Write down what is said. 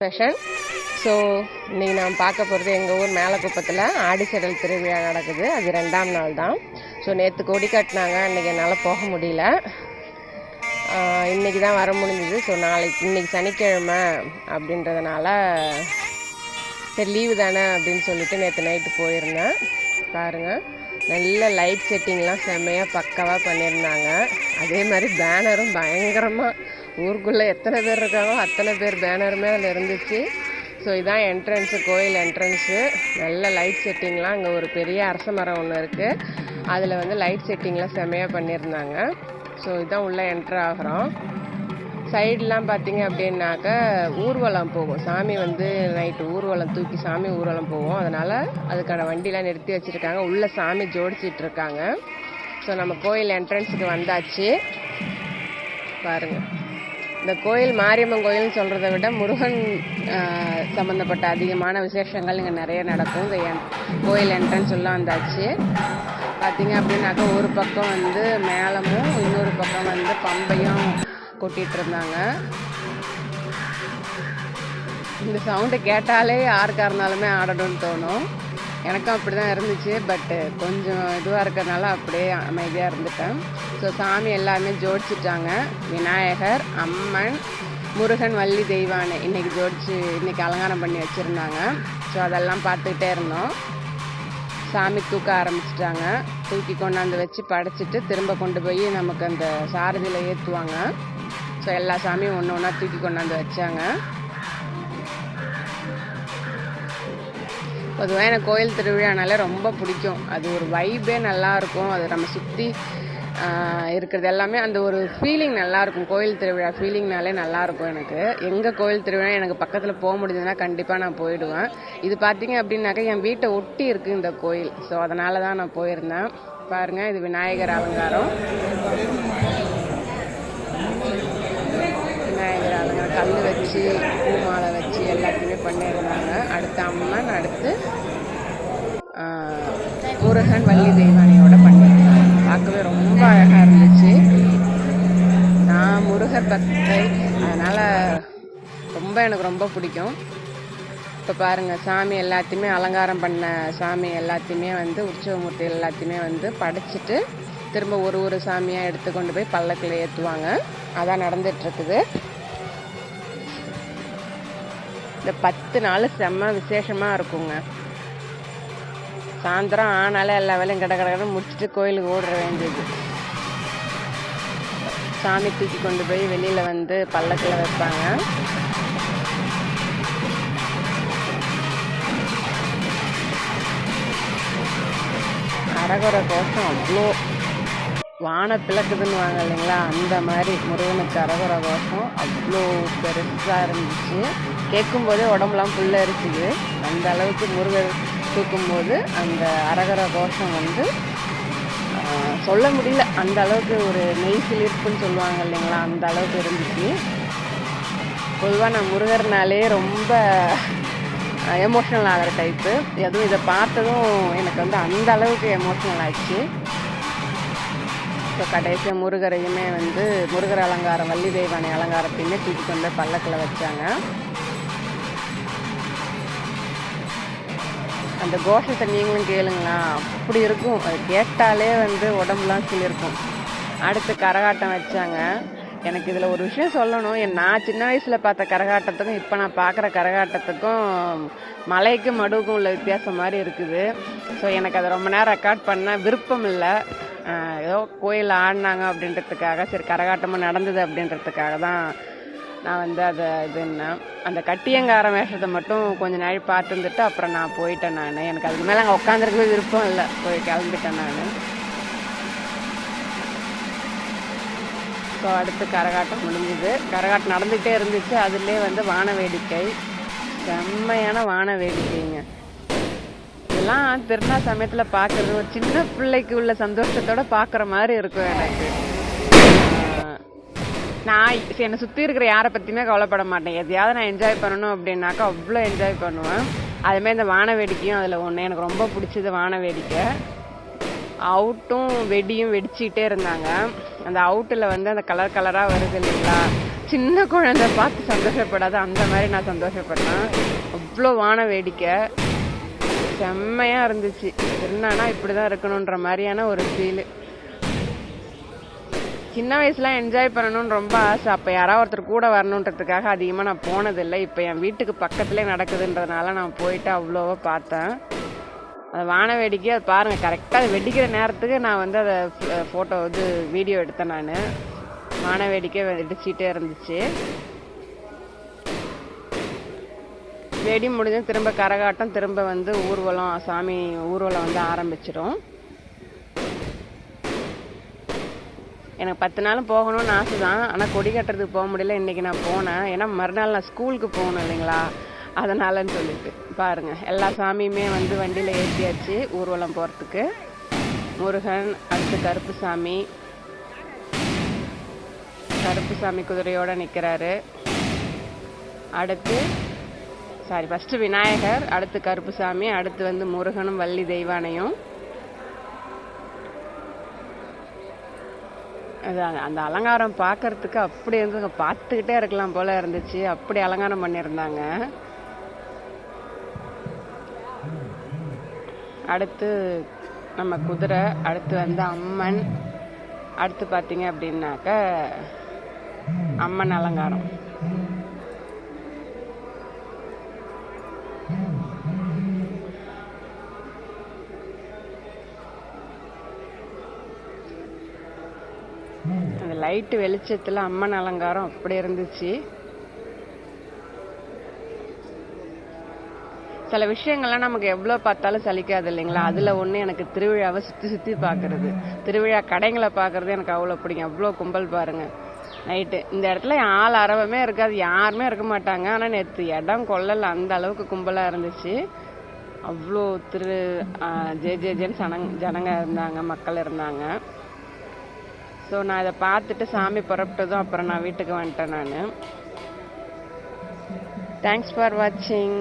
Special. So இன்றைக்கி நாம் பார்க்க போகிறது எங்கள் ஊர் மேலக்குப்பத்தில் ஆடிச்சடல் திருவிழா நடக்குது. அது ரெண்டாம் நாள் தான். ஸோ நேற்று கொடி கட்டினாங்க. அன்றைக்கி என்னால் போக முடியல. இன்றைக்கி தான் வர முடிஞ்சுது. ஸோ நாளைக்கு இன்றைக்கி சனிக்கிழமை அப்படின்றதுனால சரி லீவு தானே அப்படின்னு சொல்லிட்டு நேற்று நைட்டு போயிருந்தேன். பாருங்கள் நல்ல லைட் செட்டிங்லாம் செம்மையாக பக்காவாக பண்ணியிருந்தாங்க. அதே மாதிரி பேனரும் பயங்கரமாக ஊருக்குள்ளே எத்தனை பேர் இருக்காங்களோ அத்தனை பேர் பேனருமே அதில் இருந்துச்சு. ஸோ இதான் என்ட்ரன்ஸு கோயில் என்ட்ரன்ஸு நல்ல லைட் செட்டிங்லாம் அங்கே ஒரு பெரிய அரச மரம் ஒன்று இருக்குது அதில் வந்து லைட் செட்டிங்லாம் செம்மையாக பண்ணியிருந்தாங்க. ஸோ இதான் உள்ளே என்ட்ரு ஆகிறோம். சைடெலாம் பார்த்தீங்க அப்படின்னாக்க ஊர்வலம் போகும். சாமி வந்து நைட்டு ஊர்வலம் தூக்கி சாமி ஊர்வலம் போகும். அதனால் அதுக்கான வண்டிலாம் நிறுத்தி வச்சுருக்காங்க. உள்ளே சாமி ஜோடிச்சிட்டு இருக்காங்க. ஸோ நம்ம கோயில் என்ட்ரன்ஸுக்கு வந்தாச்சு. பாருங்கள் இந்த கோயில் மாரியம்மன் கோயில்னு சொல்கிறத விட முருகன் சம்மந்தப்பட்ட அதிகமான விசேஷங்கள் இங்கே நிறைய நடக்கும். இந்த என் கோயில் என்ட்ரன்ஸ் எல்லாம் வந்தாச்சு. பார்த்தீங்க அப்படின்னாக்கா ஒரு பக்கம் வந்து மேளமும் இன்னொரு பக்கம் வந்து பம்பையும் கொட்டிகிட்டு இருந்தாங்க. இந்த சவுண்டை கேட்டாலே யாருக்கா இருந்தாலுமே ஆடணும்னு தோணும். எனக்கும் அப்படி தான் இருந்துச்சு பட்டு கொஞ்சம் இதுவாக இருக்கிறதுனால அப்படியே அமைதியாக இருந்துட்டேன். ஸோ சாமி எல்லாமே ஜோடிச்சிட்டாங்க. விநாயகர் அம்மன் முருகன் வள்ளி தெய்வானை இன்னைக்கு ஜோடிச்சு இன்றைக்கி அலங்காரம் பண்ணி வச்சுருந்தாங்க. ஸோ அதெல்லாம் பார்த்துக்கிட்டே இருந்தோம். சாமி தூக்க ஆரம்பிச்சிட்டாங்க. தூக்கி கொண்டாந்து வச்சு படைச்சிட்டு திரும்ப கொண்டு போய் நமக்கு அந்த சாரதியில் ஏற்றுவாங்க ஸோ எல்லா சாமியும் ஒன்று ஒன்றா தூக்கி கொண்டாந்து வச்சாங்க. பொதுவாக எனக்கு கோயில் திருவிழானாலே ரொம்ப பிடிக்கும். அது ஒரு வைபே நல்லாயிருக்கும். அது நம்ம சுற்றி இருக்கிறது எல்லாமே அந்த ஒரு ஃபீலிங் நல்லாயிருக்கும். கோயில் திருவிழா ஃபீலிங்னாலே நல்லா இருக்கும் எனக்கு. எங்கே கோயில் திருவிழா எனக்கு பக்கத்தில் போக முடிஞ்சதுன்னா கண்டிப்பாக நான் போயிடுவேன். இது பார்த்தீங்க அப்படின்னாக்கா என் வீட்டை ஒட்டி இருக்குது இந்த கோயில். ஸோ அதனால தான் நான் போயிருந்தேன். பாருங்கள் இது விநாயகர் அலங்காரம். விநாயகர் அலங்காரம் கல் வச்சு பூ மாலை வச்சு எல்லாத்தையுமே பண்ணியிருந்தாங்க. அடுத்த அம்மன் அடுத்து முருகன் வள்ளி தெய்வானியோட பண்ணியிருந்தாங்க பார்க்கவே ரொம்ப அழகாக இருந்துச்சு. நான் முருகர் பக்தை. அதனால் ரொம்ப எனக்கு ரொம்ப பிடிக்கும். இப்போ பாருங்கள் சாமி எல்லாத்தையுமே அலங்காரம் பண்ண சாமி எல்லாத்தையுமே வந்து உற்சவமூர்த்தி எல்லாத்தையுமே வந்து படைச்சிட்டு திரும்ப ஒரு ஒரு சாமியாக எடுத்து கொண்டு போய் பல்லக்கில் ஏற்றுவாங்க அதான் நடந்துட்டுருக்குது. இந்த பத்து நாள் செம்ம விசேஷமாக இருக்குங்க. சாயந்தரம் ஆனாலே எல்லா வேலையும் கடை கடன்னு முடிச்சுட்டு கோயிலுக்கு ஓடுற வேண்டியது. சாமி தூக்கி கொண்டு போய் வெளியில் வந்து பல்லக்கில் வைப்பாங்க. அரகுர கோஷம் அவ்வளோ. வான பிளக்குதுன்னுவாங்க இல்லைங்களா? அந்த மாதிரி முருகனுக்கு அரகுர கோஷம் அவ்வளோ பெருசாக இருந்துச்சு. கேட்கும்போதே உடம்புலாம் புல்லரிச்சுது அந்த அளவுக்கு முருகர் தூக்கும்போது அந்த அரகர கோஷம் வந்து சொல்ல முடியல. அந்த அளவுக்கு ஒரு நெய் சிலிர்ப்புன்னு சொல்லுவாங்க இல்லைங்களா? அந்த அளவுக்கு இருந்துச்சு. பொதுவாக நான் முருகர்னாலே ரொம்ப எமோஷ்னல் ஆகிற டைப்பு எதுவும் இதை பார்த்ததும் எனக்கு வந்து அந்த அளவுக்கு எமோஷ்னல் ஆச்சு ஸோ கடைசியாக முருகரையுமே வந்து முருகர் அலங்காரம் வள்ளி தெய்வானை அலங்காரத்தையுமே தூக்கி வந்து பல்லக்கில் வச்சாங்க. அந்த கோஷத்தை நீங்களும் கேளுங்களா? அப்படி இருக்கும். அது கேட்டாலே வந்து உடம்புலாம் சிலிருக்கும். அடுத்து கரகாட்டம் வச்சாங்க. எனக்கு இதில் ஒரு விஷயம் சொல்லணும். என் நான் சின்ன வயசில் பார்த்த கரகாட்டத்துக்கும் இப்போ நான் பார்க்குற கரகாட்டத்துக்கும் மலைக்கும் மடுவுக்கும் உள்ள வித்தியாசம் மாதிரி இருக்குது. ஸோ எனக்கு அதை ரொம்ப நேரம் ரெக்கார்ட் பண்ண விருப்பம் இல்லை. ஏதோ கோயில் ஆடினாங்க அப்படின்றதுக்காக சரி கரகாட்டமும் நடந்தது அப்படின்றதுக்காக தான் நான் வந்து அதை இதுன்னேன் அந்த கட்டியங்கார வேஷத்தை மட்டும் கொஞ்ச நாள் பார்த்துருந்துட்டு அப்புறம் நான் போயிட்டேன் நான். எனக்கு அதுக்கு மேலே அங்கே உட்காந்துருக்கவே விருப்பம் இல்லை. போய் கிளம்பிட்டேன் நான். ஸோ அடுத்து கரகாட்டம் முடிஞ்சுது. கரகாட்டம் நடந்துகிட்டே இருந்துச்சு. அதுலேயே வந்து வான வேடிக்கை. செம்மையான வான வேடிக்கைங்க. இதெல்லாம் திருநா சமயத்தில் பார்க்குறது ஒரு சின்ன பிள்ளைக்கு உள்ள சந்தோஷத்தோட பார்க்குற மாதிரி இருக்கும் எனக்கு. நான் சரி, என்னை சுற்றி இருக்கிற யாரை பற்றியுமே கவலைப்பட மாட்டேன். எதையாவது நான் என்ஜாய் பண்ணணும் அப்படின்னாக்கா அவ்வளோ என்ஜாய் பண்ணுவேன். அதுமாதிரி இந்த வான வேடிக்கையும் அதில் ஒன்று எனக்கு ரொம்ப பிடிச்சது வான வேடிக்கை அவுட்டும் வெடியும் வெடிச்சிக்கிட்டே இருந்தாங்க. அந்த அவுட்டில் வந்து அந்த கலர் கலராக வருது இல்லைங்களா? சின்ன குழந்தை பார்த்து சந்தோஷப்படாத அந்த மாதிரி நான் சந்தோஷப்பட்டேன் அவ்வளோ வான வேடிக்கை செம்மையாக இருந்துச்சு. என்னன்னா இப்படி தான் இருக்கணுன்ற மாதிரியான ஒரு ஃபீலு சின்ன வயசுலாம் என்ஜாய் பண்ணணும்னு ரொம்ப ஆசை. அப்போ யாராவது ஒருத்தர் கூட வரணுன்றதுக்காக அதிகமாக நான் போனதில்லை. இப்போ என் வீட்டுக்கு பக்கத்துலேயே நடக்குதுன்றதுனால நான் போயிட்டு அவ்வளோவா பார்த்தேன். அது வான வேடிக்கை அது பாருங்கள் கரெக்டாக அது வெடிக்கிற நேரத்துக்கு நான் வந்து அதை ஃபோட்டோ இது வீடியோ எடுத்தேன் நான். வான வேடிக்கை வெடிச்சிட்டே இருந்துச்சு. வெடி முடிஞ்சு திரும்ப கரகாட்டம் திரும்ப வந்து ஊர்வலம் சாமி ஊர்வலம் வந்து ஆரம்பிச்சிடும் எனக்கு பத்து நாளும் போகணும்னு ஆசை தான் ஆனால் கொடி கட்டுறதுக்கு போக முடியல. இன்றைக்கி நான் போனேன். ஏன்னா மறுநாள் நான் ஸ்கூலுக்கு போகணும் இல்லைங்களா? அதனாலன்னு சொல்லிட்டு. பாருங்கள் எல்லா சாமியுமே வந்து வண்டியில் ஏற்றியாச்சு ஊர்வலம் போகிறதுக்கு முருகன் அடுத்து கருப்பு சாமி. கருப்பு சாமி குதிரையோடு நிற்கிறாரு அடுத்து சாரி ஃபஸ்ட்டு விநாயகர் அடுத்து கருப்பு சாமி அடுத்து வந்து முருகனும் வள்ளி தெய்வானையும். அது அந்த- அலங்காரம் பார்க்கறதுக்கு அப்படி இருந்தது. பார்த்துக்கிட்டே இருக்கலாம் போல இருந்துச்சு. அப்படி அலங்காரம் பண்ணியிருந்தாங்க. அடுத்து நம்ம குதிரை அடுத்து வந்து அம்மன். அடுத்து பார்த்தீங்க அப்படின்னாக்க அம்மன் அலங்காரம். லைட்டு வெளிச்சத்தில் அம்மன் அலங்காரம் அப்படி இருந்துச்சு. சில விஷயங்கள்லாம் நமக்கு எவ்வளோ பார்த்தாலும் சலிக்காது இல்லைங்களா? அதில் ஒன்று எனக்கு திருவிழாவை சுற்றி சுற்றி பார்க்கறது. திருவிழா கடைங்களை பார்க்கறது எனக்கு அவ்வளோ பிடிக்கும். அவ்வளோ கும்பல் பாருங்க. நைட்டு. இந்த இடத்துல ஆள் அரவமே இருக்காது. யாருமே இருக்க மாட்டாங்க. ஆனால் நேற்று இடம் கொள்ளல அந்த அளவுக்கு கும்பலாக இருந்துச்சு. அவ்வளோ திரு ஜே ஜே ஜேன்னு சனங் ஜனங்க இருந்தாங்க. மக்கள் இருந்தாங்க. ஸோ நான் இதை பார்த்துட்டு சாமி புறப்பட்டதும் அப்புறம் நான் வீட்டுக்கு வந்துட்டேன் நான். தேங்க்ஸ் ஃபார் வாட்சிங்